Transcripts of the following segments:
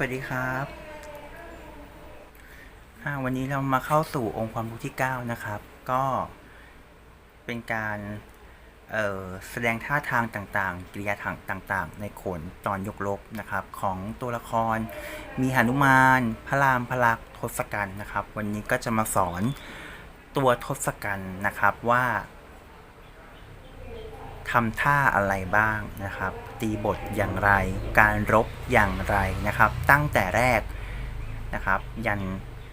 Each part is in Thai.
สวัสดีครับวันนี้เรามาเข้าสู่องค์ความรู้ที่ 9 นะครับ ก็เป็นการแสดงท่าทางต่างๆ กิริยาทางต่างๆ ในโขนตอนยกลบนะครับ ของตัวละคร มีหนุมาน พระรามพระลักษมณ์ทศกัณฐ์นะครับ วันนี้ก็จะมาสอนตัวทศกัณฐ์นะครับว่าทำท่าอะไรบ้างนะครับ ตีบทอย่างไร การรบอย่างไรนะครับ ตั้งแต่แรกนะครับ ยัน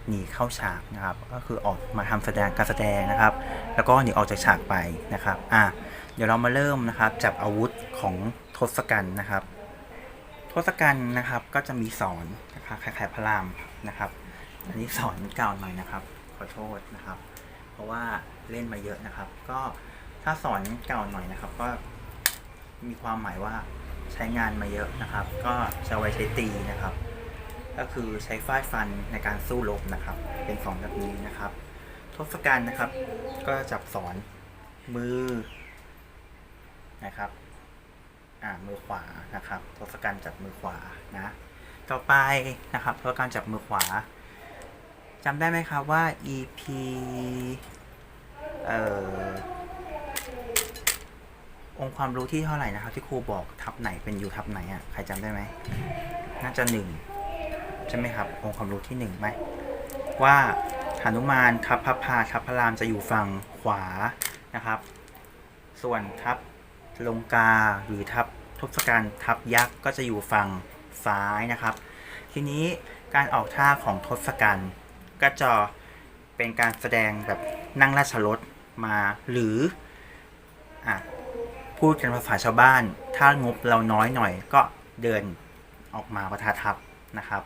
หนีเข้าฉากนะครับ ก็คือออกมาทำแสดงการแสดงนะครับ แล้วก็หนีออกจากฉากไปนะครับอะเดี๋ยวเรามาเริ่มนะครับจับอาวุธของทศกัณฐ์นะครับ ทศกัณฐ์นะครับก็จะมีสอนนะครับคล้ายๆพระรามนะครับ อันนี้สอนเก่าหน่อยนะครับ ขอโทษนะครับ เพราะว่าเล่นมาเยอะนะครับ ก็ถ้าสอนเก่าหน่อยนะครับ ก็มีความหมายว่า ใช้งานมาเยอะนะครับ ก็จะไว้ใช้ตีนะครับ ก็คือใช้ฟาดฟันในการสู้รบนะครับ เป็นสอนแบบนี้นะครับ ทศกัณฐ์นะครับ ก็จับสอนมือนะครับอ่ามือขวานะครับทศกัณฐ์จับมือขวานะต่อไปนะครับทศกัณฐ์จับมือขวาจำได้ไหมครับว่า EP เอ่อ องค์ความรู้ที่เท่าไหร่นะครับ ที่ครูบอกทับไหนเป็นอยู่ทับไหนอะใครจำได้ไหมน่าจะหนึ่งใช่ไหมครับ องค์ความรู้ที่หนึ่งไหมว่าหนุมานทัพพระพาทัพพระรามจะอยู่ฝั่งขวานะครับ ส่วนทัพลงกาหรือทัพทศกัณฐ์ทัพยักษ์ก็จะอยู่ฝั่งซ้ายนะครับ ทีนี้การออกท่าของทศกัณฐ์ก็จะเป็นการแสดงแบบนั่งราชรถมาหรืออะ พูดกันภาษาชาวบ้าน ถ้างบเราน้อยหน่อยก็เดินออกมาประทาทัพนะครับ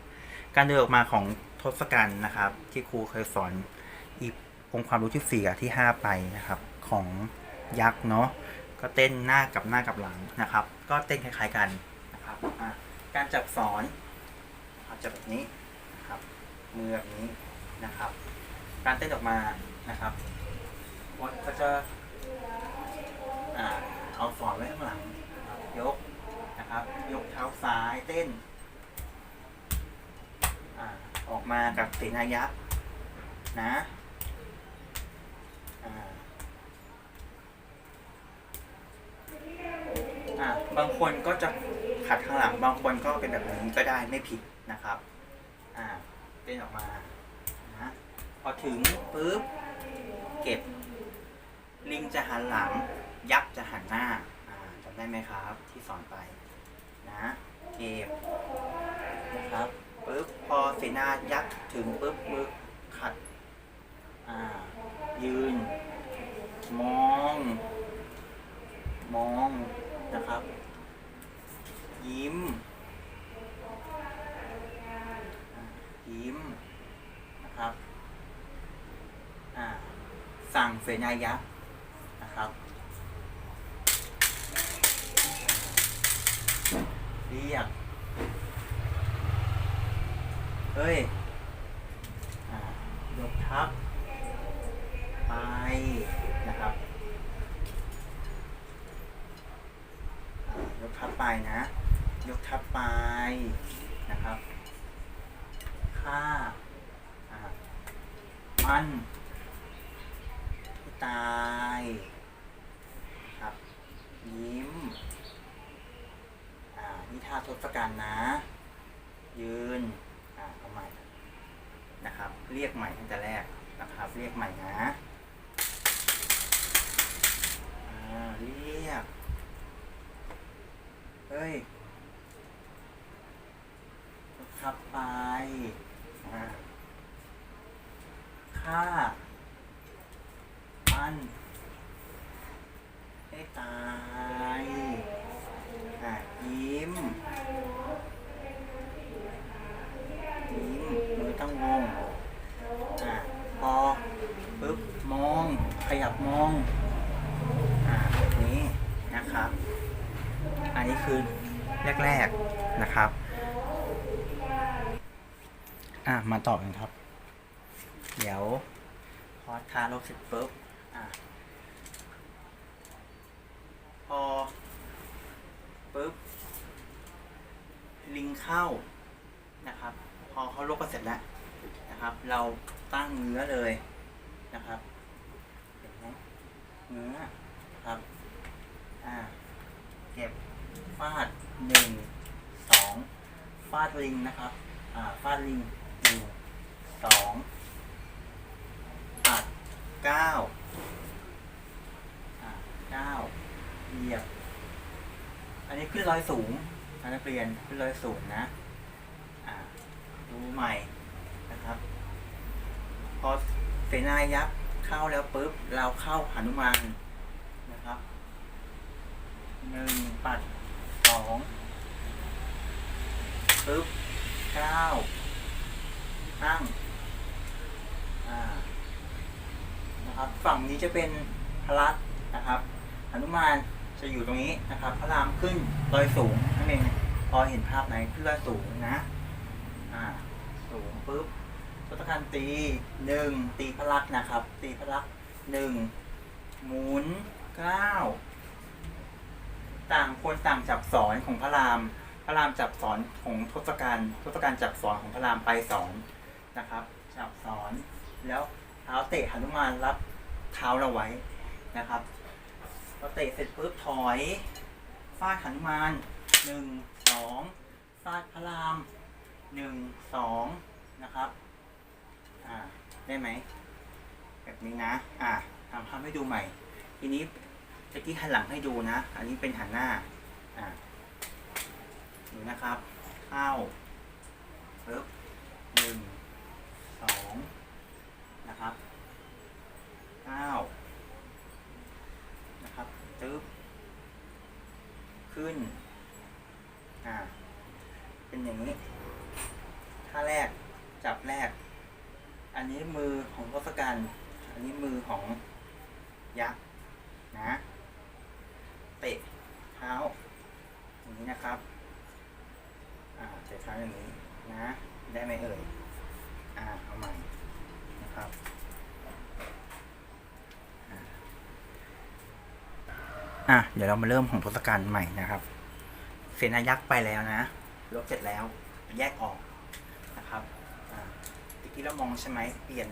การเดินออกมาของทศกัณฐ์นะครับ ที่ครูเคยสอนอีกองค์ความรู้ที่สี่กับที่ห้าไปนะครับ ของยักษ์เนาะก็เต้นหน้ากับหน้ากับหลังนะครับ ก็เต้นคล้ายๆกันนะครับการจับสอนอาจจะแบบนี้นะครับมือแบบนี้นะครับ การเต้นออกมานะครับวัดก็จะอ่า เอาสอนไว้ข้างหลัง ยกนะครับ ยกเท้าซ้ายเต้นอาออกมากับเสนายักษ์นะอ่าบางคนก็จะขัดข้างหลัง บางคนก็เป็นแบบนี้ก็ได้ไม่ผิดนะครับ อ่าเต้นออกมานะพอถึงปุ๊บเก็บ ลิงจะหันหลัง ยักษ์จะหันหน้าจำได้ไหมครับที่สอนไปนะเก็บนะครับปุ๊บพอเสนายักษ์ถึงปุ๊บมือขัดยืน มอง มองนะครับ ยิ้ม ยิ้มนะครับสั่งเสนายักษ์นะครับ เรียก เฮ้ยยกทัพไป นะครับยกทัพไปนะ ยกทัพไป นะครับฆ่ามันตาย ครับ ยิ้ม นี่ท่าทศกัณฐ์นะ ยืนอ่าเอาใหม่นะครับ เรียกใหม่ตั้งแต่แรกนะครับ เรียกใหม่นะอ่าเรียกเฮ้ยขับไปอ่าฆ่ามันให้ตาย อะยิ้ม ยิ้ม มือต้องงงอะพอปึ๊บ มอง ขยับมอง อ่าแบบนี้นะครับ อันนี้คือแรก ๆ นะครับ อะ มาต่อกันครับ เดี๋ยว พอทาลบเสร็จปุ๊บ อะ พอปุ๊บ ลิง เข้านะครับ พอเขาลบกันเสร็จแล้วนะครับ เราตั้งเนื้อเลยนะครับเห็นไหมเนื้อครับอ่าเก็บฟาดหนึ่งสองฟาดลิงนะครับอ่าฟาดลิงหนึ่งสองปัดเก้าอ่าเก้าเหยียบ อันนี้ขึ้นรอยสูง นะนักเรียนขึ้นรอยสูนะอ่าดูใหม่นะครับ พอเสนายักษ์เข้าแล้วปุ๊บ เราเข้าหนุมานนะครับหนึ่งปัดสองปุ๊บเก้าตั้งนะครับ ฝั่งนี้จะเป็นพระนะครับหนุมาน จะอยู่ตรงนี้นะครับพระรามขึ้นรอยสูงนั่นเองพอเห็นภาพไหนขึ้นรอยสูงนะอ่าสูงปุ๊บทศกัณฐ์ตีหนึ่งตีพระลักษณ์นะครับ ตีพระลักษณ์หนึ่งหมุนเก้าต่างคนต่างจับสอนของพระรามพระรามจับสอนของทศกัณฐ์ทศกัณฐ์จับสอนของพระรามไปสอนนะครับ จับสอนแล้วเท้าเตะหนุมานรับเท้าเราไว้นะครับ พอเตะเสร็จปุ๊บถอยฟาดหนุมานหนึ่งสองฟาดพระรามหนึ่งสองนะครับอ่าได้ไหมแบบนี้นะอ่าทำภาพให้ดูใหม่ ทีนี้ตะกี้หันหลังให้ดูนะ อันนี้เป็นหันหน้าอ่าดูนะครับ เข้าปึ๊บหนึ่งสองนะครับเก้า ตึ๊บขึ้น อ่า เป็นอย่างนี้ ท่าแรก จับแรก อันนี้มือของทศกัณฐ์อันนี้มือของยักษ์นะ เตะเท้า อย่างนี้นะครับ อ่าเตะเท้าอย่างนี้นะ ได้ไหมเอ่ย อ่า เอาใหม่นะครับอ่า อะเดี๋ยวเรามาเริ่มของทศกัณฐ์ใหม่นะครับ เสนายักษ์ไปแล้วนะลบเสร็จแล้วแยกออกนะครับอ่าตะกี้เรามองใช่ไหมเปลี่ยน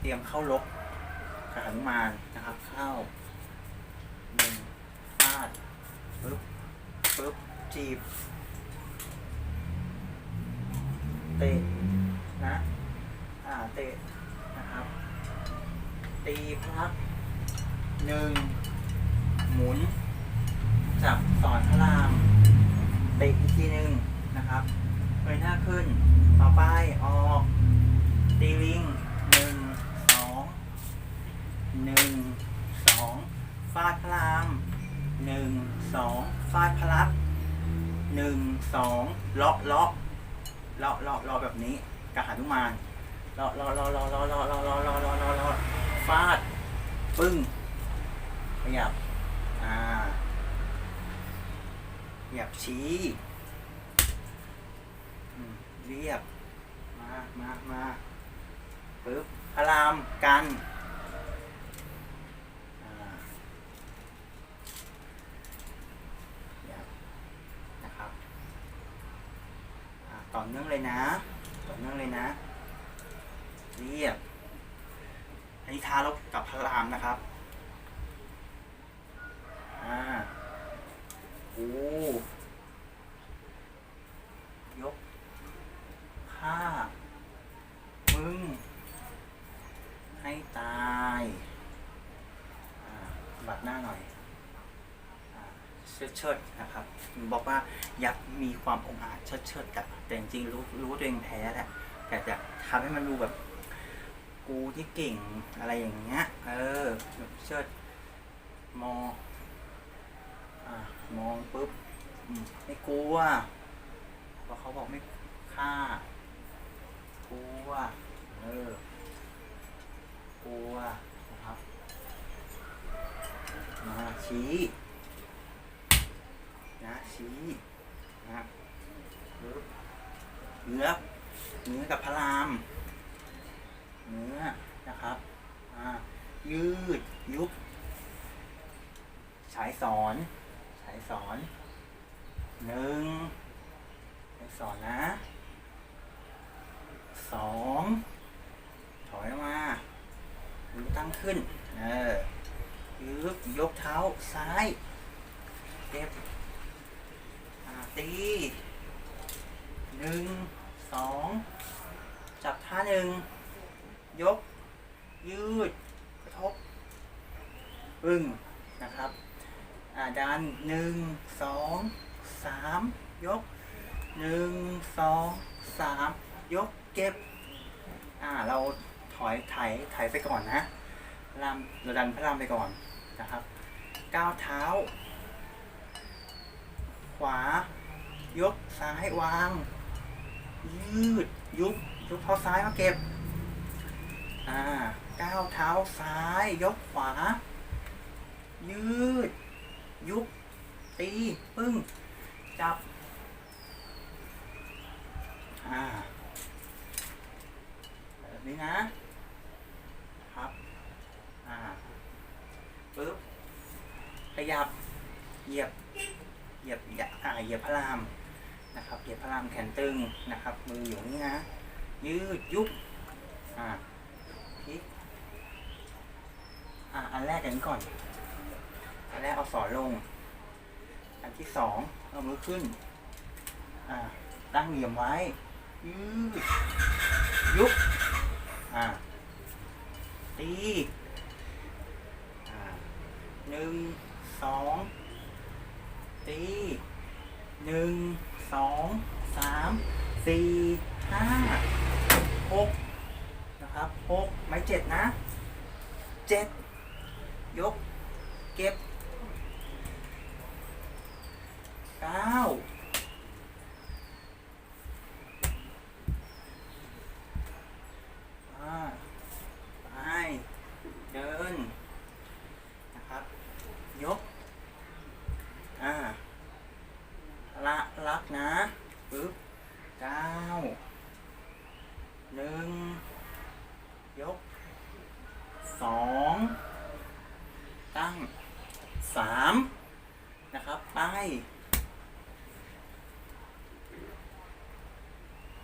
เตรียมเข้าลบหานุมานนะครับ เข้าหนึ่งฟาดปึ๊บปึ๊บจีบเตะนะอ่าเตะนะครับ ตีพักหนึ่ง หมุนจับสอนพระรามเตะอีกทีหนึ่งนะครับเงยหน้าขึ้น ต่อไปออกตีลิงหนึ่งสองหนึ่งสองฟาดพระรามหนึ่งสองฟาดพระลักษณ์หนึ่งสองเลาะเลาะเลาะเลาะเลาะแบบนี้กระหานุมานเลาะเลาะเลาะเลาะเลาะเลาะเลาะเลาะเลาะเลาะเลาะเลาะฟาดปึ้งขยับ อ่าเหยียบชี้เรียบ มามามาปึ๊บพระรามกันนะครับต่อเนื่องเลยนะ ต่อเนื่องเลยนะ เรียบอันนี้ทาลบกับพระรามนะครับ อ่าโอ้ยกข้ามึง ให้ตายอ่าบัดหน้าหน่อยอ่าเชิดเชิดนะครับ บอกว่ายักษ์มีความองอาจเชิดเชิดแต่จริงๆรู้รู้ตัวเองแพ้แหละแต่จะทำให้มันดูแบบกูที่เก่งอะไรอย่างเงี้ย เออแบบเชิดมอ อะมองปุ๊บไม่กลัวเพราะเขาบอกไม่ฆ่ากลัวเออกลัวนะครับมาชี้นะชี้นะปึ๊บเนื้อเนื้อกับพระรามเนื้อนะครับอ่ายืดยุบฉายสอนายสอนหนึ่งฉายสอนนะสองถอยมามือตั้งขึ้น เออยึบยกเท้าซ้ายเก็บตีหนึ่งสองจับท่าหนึ่งยก ยืด กระทบปึ้งนะครับ ดันหนึ่งสองสามยกหนึ่งสองสามยกเก็บ อ่า เราถอยไถไถไปก่อนนะระรามเราดันพระรามไปก่อนนะครับก้าวเท้า ขวา ยกซ้ายวาง ยืดยุบยุบเท้าซ้ายมาเก็บ อ่าก้าวเท้าซ้าย ยกขวา ยืด ยุบ ตี ปึ้ง จับ อ่า แบบนี้นะ ครับ อ่า ปึ๊บ ขยับ เหยียบ เหยียบยียบอ่า เหยียบพระรามนะครับ เหยียบพระรามแขนตึงนะครับ มืออยู่นี่นะ ยืด ยุบ อ่าพลิกอ่า อันแรกอย่างนี้ก่อน อันแรกเอาสอนลง อันที่สองเอามือขึ้น อ่า ตั้งเหลี่ยมไว้ยืดยุบอ่า ตีอ่าหนึ่งสองตีหนึ่งสองสามสี่ห้าหกนะครับหกไม้เจ็ดนะเจ็ดยก เก็บ เก้าอ่าไปเดิน นะครับ ยก อ่า ละลักนะ ปึ๊บเก้าหนึ่ง ยก สอง ตั้ง สาม นะครับ ไป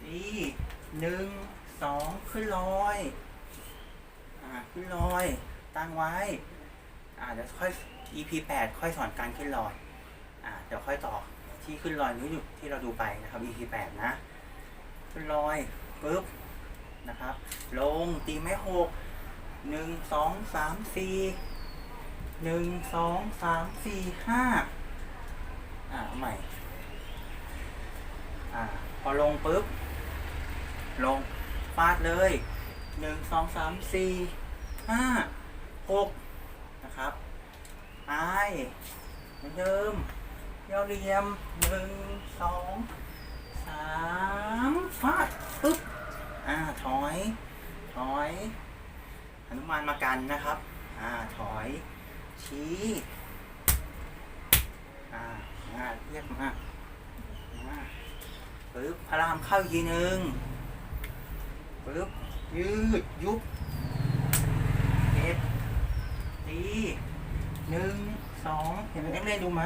ดีหนึ่ง สอง ขึ้นลอย อ่า ขึ้นลอย ตั้งไว้ อ่าเดี๋ยวค่อย EP แปดค่อยสอนการขึ้นลอยอ่าเดี๋ยวค่อยต่อที่ขึ้นลอยนี้ที่เราดูไปนะครับ EP แปดนะ ขึ้นลอยปุ๊บนะครับ ลงตีไม่หกหนึ่งสองสามสี่หนึ่งสองสามสี่ห้าอ่าเอาใหม่อ่าพอลงปุ๊บ ลงฟาดเลยหนึ่งสองสามสี่ห้าหกนะครับ ไปเหมือนเดิมย่อเหลี่ยมหนึ่งสองสามฟาดปึ๊บอ่าถอย ถอยหนุมานมากันนะครับ อ่าถอย ชี้อ่ามาเรียกมามาปึ๊บพระรามเข้าอีกทีหนึ่งปึ๊บยืดยุบเก็บตี หนึ่งสองเห็นไหมนักเรียนดูไหม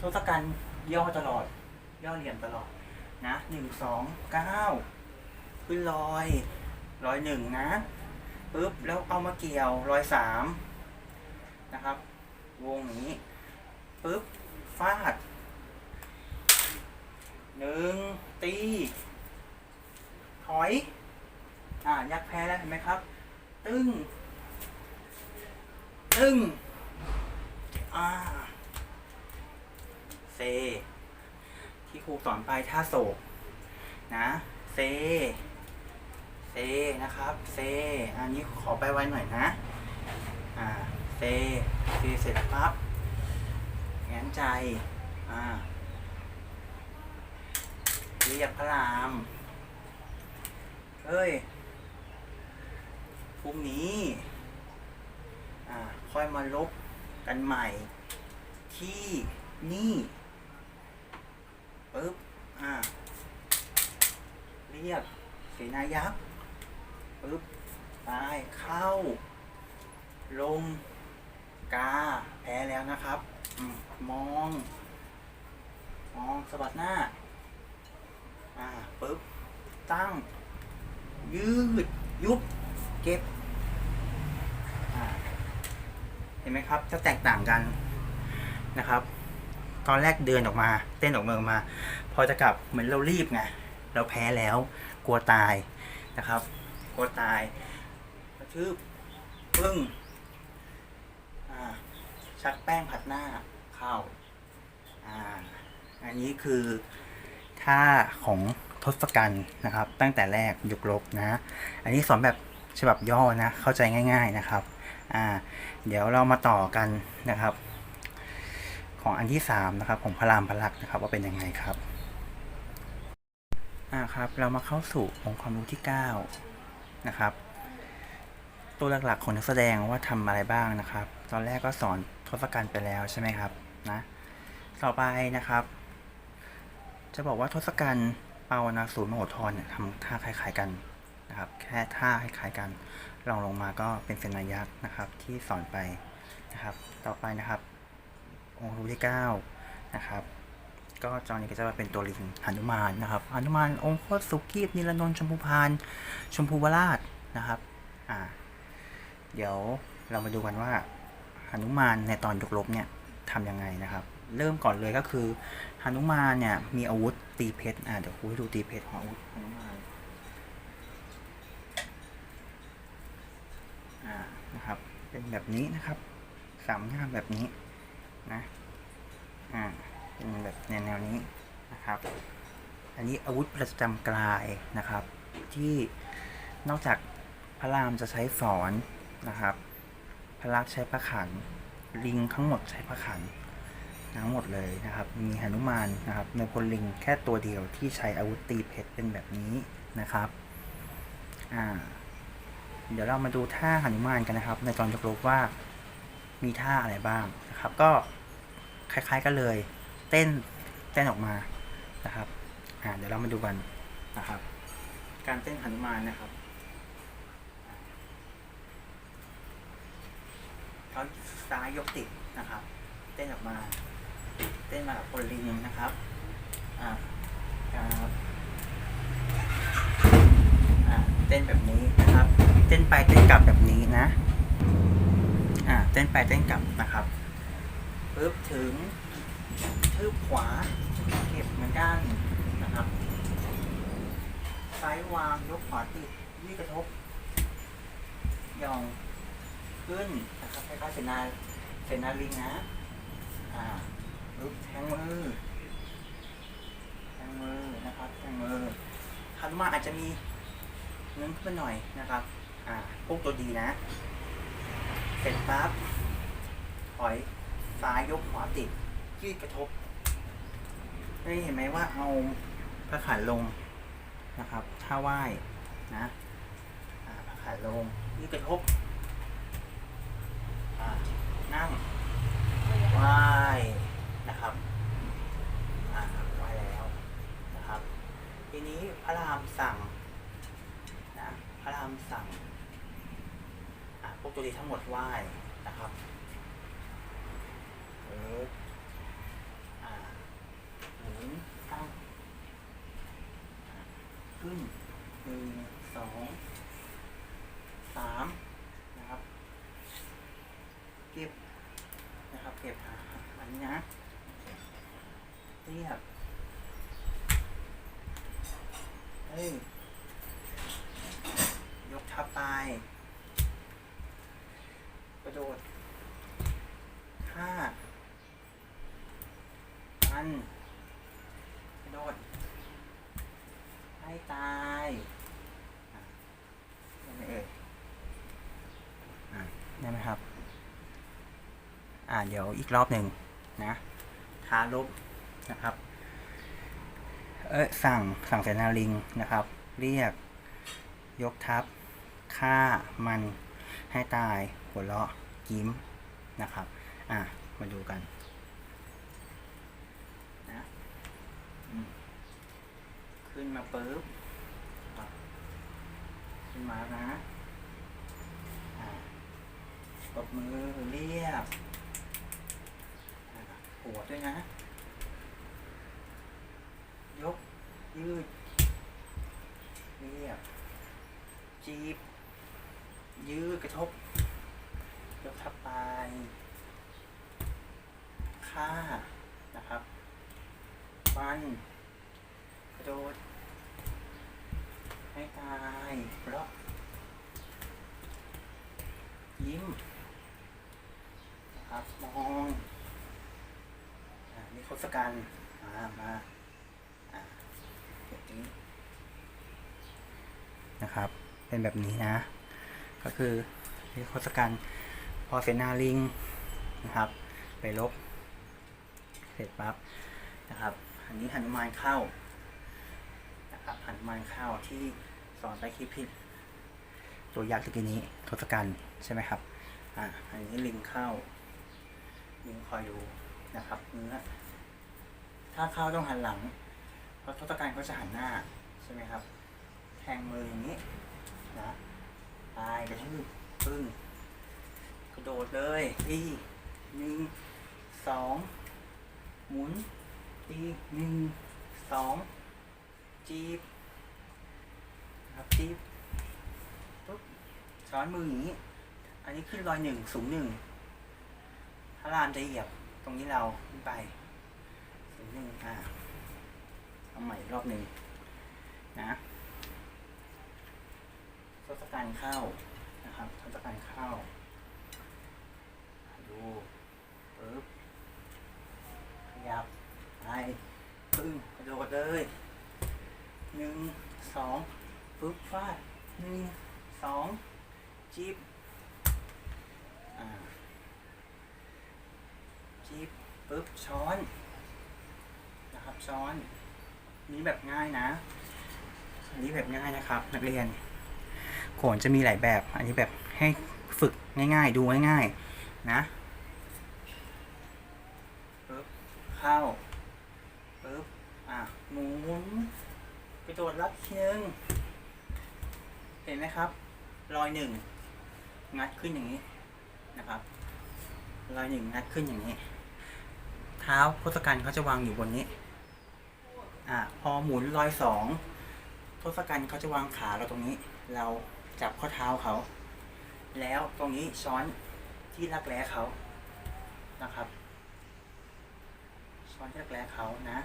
ทศกัณฐ์ย่อตลอด ย่อเหลี่ยมตลอดนะหนึ่งสองเก้าขึ้นรอยรอยหนึ่งนะปึ๊บแล้วเอามาเกี่ยวรอยสามนะครับวงอย่างนี้ปึ๊บฟาดหนึ่งตีถอย อ่ายักแพ้แล้วเห็นไหมครับ ตึ้งตึ้ง อ่าเซ ที่ครูสอนไปท่าโศกนะ เซ เซนะครับ เซ อันนี้ขอไปไว้หน่อยนะ อ่า เซเซเสร็จปั๊บแงนใจ อ่าเรียกพระรามเฮ้ยพรุ่งนี้ อ่า ค่อยมาลบ กันใหม่ ที่นี่ปึ๊บอ่าเรียกเสนายักษ์ปึ๊บไปเข้า ลง กา แพ้แล้วนะครับอมมอง มองสะบัดหน้า อ่าปึ๊บตั้ง ยืด ยุบ เก็บอ่าเห็นไหมครับจะแตกต่างกันนะครับ ตอนแรกเดินออกมา เต้นออกมาออกมา พอจะกลับเหมือนเรารีบไงเราแพ้แล้ว กลัวตายนะครับ กลัวตายกระชืบปึ้งอ่าชักแป้งผัดหน้าเข้าอ่าอันนี้คือท่าของทศกัณฐ์นะครับ ตั้งแต่แรกยุกลบนะ อันนี้สอนแบบฉบับย่อนะ เข้าใจง่าย ๆนะครับ อ่า เดี๋ยวเรามาต่อกันนะครับ ของอันที่สามนะครับ ของพระรามพระลักษณ์นะครับ ว่าเป็นยังไงครับอ่าครับเรามาเข้าสู่องค์ความรู้ที่เก้านะครับ ตัวหลักๆของนักแสดงว่าทำอะไรบ้างนะครับ ตอนแรกก็สอนทศกัณฐ์ไปแล้วใช่ไหมครับนะต่อไปนะครับ จะบอกว่าทศกัณฐ์เปานาสูรมโหธรเนี่ยทำท่าคล้ายๆกัน นะครับ แค่ท่าคล้ายๆกันลองลงมาก็เป็นเสนายักษ์นะครับ ที่สอนไปนะครับ ต่อไปนะครับ องค์รู้ที่เก้านะครับ ก็จอนี้ก็จะมาเป็นตัวลิงหนุมานนะครับหนุมานองค์โคตรสุกีบนิรนนท์ชมพูพานชมพูวราชนะครับอ่าเดี๋ยวเรามาดูกันว่าหนุมานในตอนยกลบเนี่ยทำยังไงนะครับ เริ่มก่อนเลยก็คือหนุมานเนี่ยมีอาวุธตีเพชรอ่าเดี๋ยวครูให้ดูตีเพชรของอาวุธหนุมานอ่า นะครับ เป็นแบบนี้นะครับสามง่ามแบบนี้นะอ่าเป็นแบบแนวแนวนี้นะครับ อันนี้อาวุธประจำกลายนะครับ ที่นอกจากพระรามจะใช้สอนนะครับ พระลักษมณ์ใช้พระขัน ลิงทั้งหมดใช้พระขันทั้งหมดเลยนะครับ มีหนุมานนะครับในพลลิงแค่ตัวเดียวที่ใช้อาวุธตีเพชรเป็นแบบนี้นะครับ อ่า เดี๋ยวเรามาดูท่าหนุมานกันนะครับ ในตอนยกรบว่ามีท่าอะไรบ้างนะครับ ก็คล้ายๆกันเลย เต้นเต้นออกมานะครับอ่าเดี๋ยวเรามาดูกันนะครับ การเต้นหนุมานนะครับเขาซ้ายยกติดนะครับ เต้นออกมา เต้นมากับคนลิงนะครับอ่าครับอ่า เต้นแบบนี้นะครับ เต้นไปเต้นกลับแบบนี้นะ อ่าเต้นไปเต้นกลับนะครับปึ๊บถึงทืบขวาเก็บเหมือนกันนะครับ ซ้ายวางยกขวาติดยืดกระทบย่องขึ้นนะครับคล้ายๆเสนาเสนาลิงนะ อ่าลุกแทงมือแทงมือนะครับแทงมือฮานุมาอาจจะมี เงินขึ้นมาหน่อยนะครับ อ่าพวกตัวดีนะ เสร็จปั๊บถอยซ้ายยกขวาติดยืดกระทบได้เห็นไหมว่าเอาพระขันลงนะครับถ้าไหว้นะพระขันลงยืดกระทบนั่งไหว้นะครับไหว้แล้วนะครับ ทีนี้พระรามสั่ง นะพระรามสั่งพวกตัวดีทั้งหมดไหว้นะครับเอออ่าหมุนตั้งขึ้นหนึ่งสองสามนะครับเก็บนะครับเก็บอันนี้นะเรียบเฮ้ยกทับไปกระโดดห้าอันกระโดด ให้ตายอะได้ไหมเอ่ยอะได้ไหมครับ อ่าเดี๋ยวอีกรอบหนึ่งนะท้าลบนะครับ เออสั่งสั่งเสนาลิงนะครับ เรียก ยกทัพฆ่ามันให้ตายหัวเราะยิ้มนะครับ อะ มาดูกันนะขึ้นมาปุ๊บขึ้นมานะอะตบมือเรียบ หัวด้วยนะ ยก ยืด เรียบ จีบ ยืดกระทบ ยกทับไปค่า นะครับฟันกระโดด ให้ตายเพราะยิ้มนะครับมอง ทศกัณฐ์มามาแบบนี้นะครับ เป็นแบบนี้นะ ก็คือนี่ทศกัณฐ์พอเสนาลิงนะครับ ไปลบ เสร็จปั๊บนะครับ อันนี้หนุมานเข้านะครับหนุมานเข้าที่สอนไปคลิปผิด ตัวยักษ์ตะกี้นี้ทศกัณฐ์ใช่ไหมครับอ่าอันนี้ลิงเข้าลิงคอยดูนะครับเนื้อ ถ้าเข้าต้องหันหลัง เพราะทศกัณฐ์เขาจะหันหน้า ใช่ไหมครับ แทงมืออย่างนี้นะตายกระทืบปึ้งกระโดดเลยตีหนึ่งสองหมุนตีหนึ่งสองจีบครับจีบปุ๊บช้อนมืออย่างนี้ อันนี้ขึ้นรอยหนึ่งสูงหนึ่งพระรามจะเหยียบตรงนี้เราขึ้นไป นึ่งอ่าเอาใหม่รอบหนึ่งนะทศกัณฐ์เข้านะครับทศกัณฐ์เข้า ดูปึ๊บขยับไปปึ้งกระโดดเลยหนึ่งสองปึ๊บฟาดหนึ่งสองจีบอ่าจีบปึ๊บช้อน ขับช้อน นี้แบบง่ายนะ อันนี้แบบง่ายนะครับ นักเรียน โขนจะมีหลายแบบ อันนี้แบบให้ฝึกง่าย ๆ ดูง่ายๆนะปึ๊บเข้าปึ๊บอะหมุนกระโดดรับทีนึงเห็นไหมครับรอยหนึ่งงัดขึ้นอย่างนี้นะครับรอยหนึ่งงัดขึ้นอย่างนี้ เท้าพศกัณฐ์เขาจะวางอยู่บนนี้ อะพอหมุนรอยสองทศกัณฐ์เขาจะวางขาเราตรงนี้ เราจับข้อเท้าเขา แล้วตรงนี้ช้อนที่รักแร้เขานะครับ ช้อนที่รักแร้เขานะ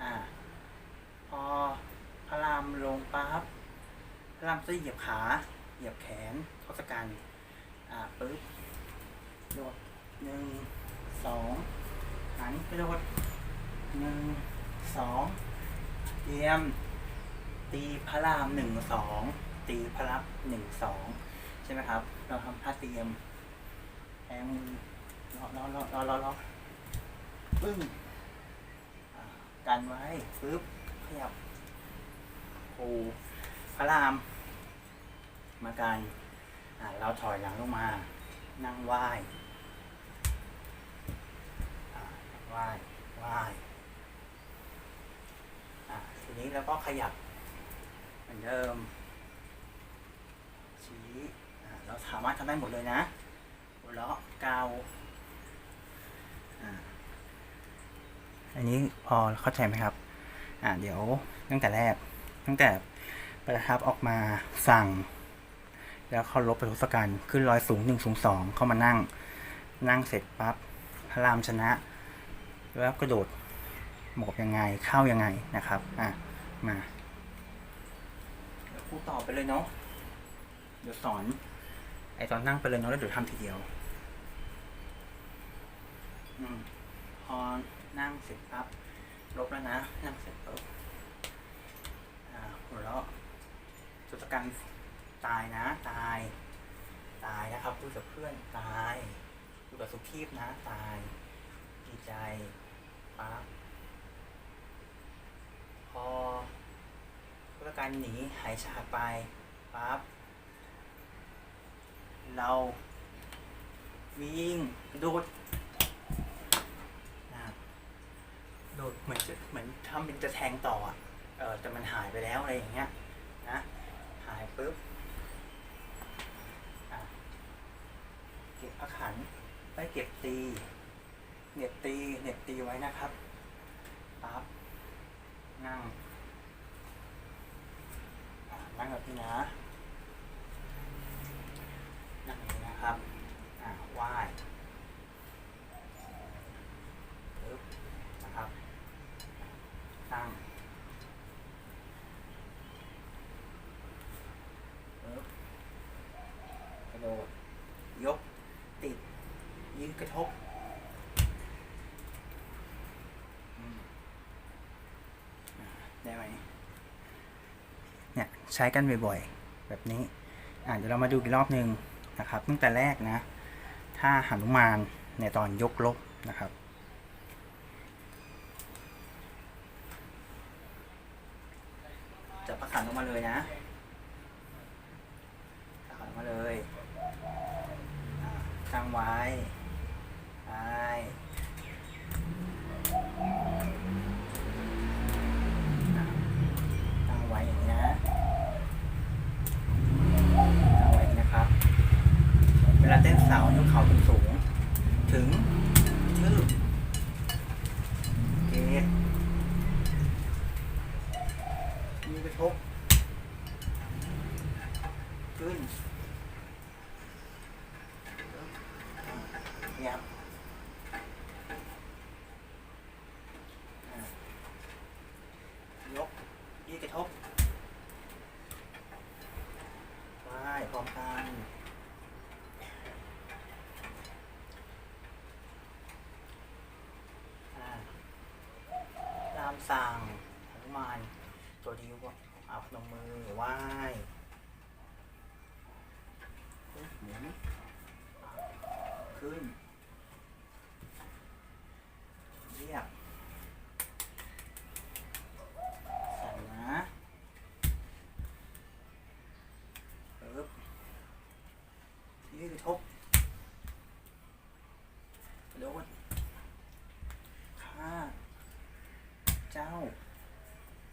อ่า พอพระรามลงปั๊บพระรามจะเหยียบขา เหยียบแขนทศกัณฐ์อ่าปึ๊บโดดหนึ่งสองหันกระโดดหนึ่งสอง เตรียม ตีพระรามหนึ่งสองตีพระรับหนึ่งสองใช่ไหมครับ เราทำท่าเตรียมแทงมือรอรอรอรอรอรอปึ้งกันไว้ปึ๊บขยับโอ้พระราม มากันเราถอยหลังลงมา นั่งไหว้ไหว้ไหว้ ทีนี้เราก็ขยับ เหมือนเดิม ชี้เราสามารถทำได้หมดเลยนะหัวเราะเกาวอันนี้พอเข้าใจไหมครับ อ่าเดี๋ยวตั้งแต่แรก ตั้งแต่ประทับออกมาสั่ง แล้วเขาลบไปทศกัณฐ์ขึ้นรอยสูงหนึ่งสูงสองเข้ามานั่ง นั่งเสร็จปั๊บพระรามชนะ แล้วกระโดด หมอบยังไงเข้ายังไงนะครับอะมาเดี๋ยวครูตอบไปเลยเนาะเดี๋ยวสอน ไอตอนนั่งไปเลยเนาะแล้วเดี๋ยวทำทีเดียวอืมพอนั่งเสร็จปั๊บลบแล้วนะ นั่งเสร็จปุ๊บอ่าหัวเราะจุดกันตายนะ ตาย ตายนะครับพูดกับเพื่อนตายพูดกับสุขีพนะ ตายดีใจปั๊บ พอเพื่อการหนีหายฉาไปปั๊บเราวิ่งโดดนะครับโดดเหมือนจะเหมือนทำเป็นจะแทงต่ออะเออแต่มันหายไปแล้วอะไรอย่างเงี้ยนะหายปุ๊บเก็บอาขันไปเก็บตีเหน็บตีเหน็บตีไว้นะครับปั๊บ นั่ง นั่งแบบนี้นะนั่งอยนะครับอ่าไหว้นะครับนั่ง ใช้กันบ่อยๆ แบบนี้อ่าเดี๋ยวเรามาดูอีกรอบหนึ่งนะครับตั้งแต่แรกนะ ถ้าหนุมานในตอนยกลบนะครับ จะประคันออกมาเลยนะประคันออกมาเลยอ่าตั้งไว้ไปอ่าตั้งไว้อย่างนี้นะ เอาไว้นะครับ เวลาเต้นเสาวยกเข่าสูงสูงๆถึงชืบเกตมีกระทบ ขึ้นเนี่ยครับอ่ายกยืดกระทบ ไหว้พร้อมกันอ่าตาม สั่งหนุมานตัวดีวะเอาพนมมือไหว้ปึ๊บหมุนขึ้นเรียบสั่นนะ ปึ๊บยืดกระทบโดนข้าเจ้า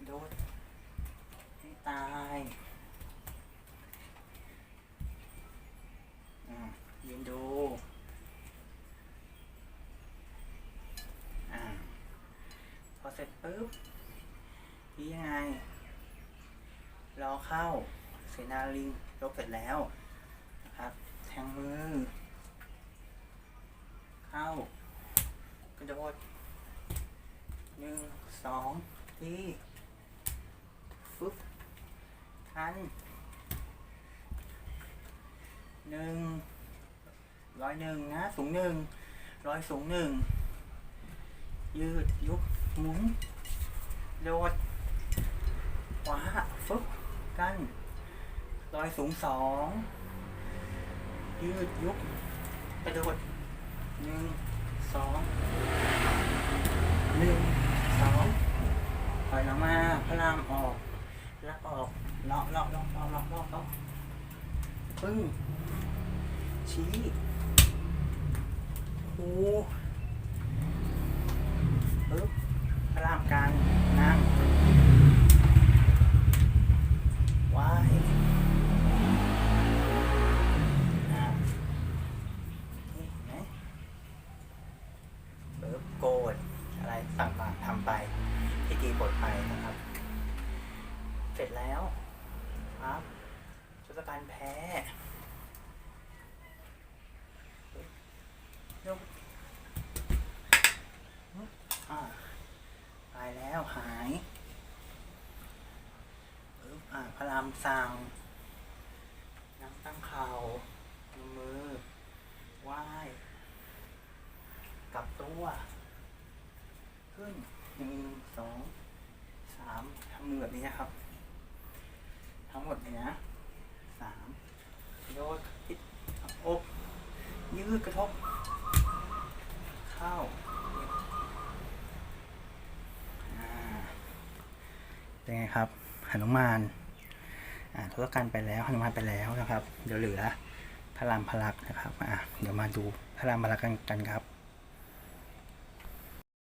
โดนให้ตายอ่ายืนดูอ่าพอเสร็จปุ๊บนี่ยังไง รอเข้า เสนาลิงยกเสร็จแล้วนะครับ แทงมือ เข้ากระโดด สองทีฟึบทันหนึ่งร้อยหนึ่งนะสูงหนึ่งร้อยสูงหนึ่งยืดยุบหมุนโดดขวาฟึบกันร้อยสูงสองยืดยุบกระโดดหนึ่งสองหนึ่ง สองถอยลงมาพลังออกแล้วออกล็อกล็อกล็อกล็อกล็อกล็อกล็อกปึ้งชี้คูปึ๊บพลังกลางนั่ง เสร็จแล้วครับทศกัณฐ์แพ้ยกอ่าตายแล้วหายปึ๊บอ่าพระรามสั่งนั่งตั้งเข่ามือไหว้กลับตัว ขึ้นหนึ่งสองสามทำมือแบบนี้นะครับ ทั้งหมดเลยนะสามโยกทิศอกยืดกระทบ เข้าเป็นไงครับหนุมานอ่าทศกัณฐ์ไปแล้วหนุมานไปแล้วนะครับ เดี๋ยวเหลือพระรามพลักนะครับอ่าเดี๋ยวมาดูพระรามพลักกันกันครับ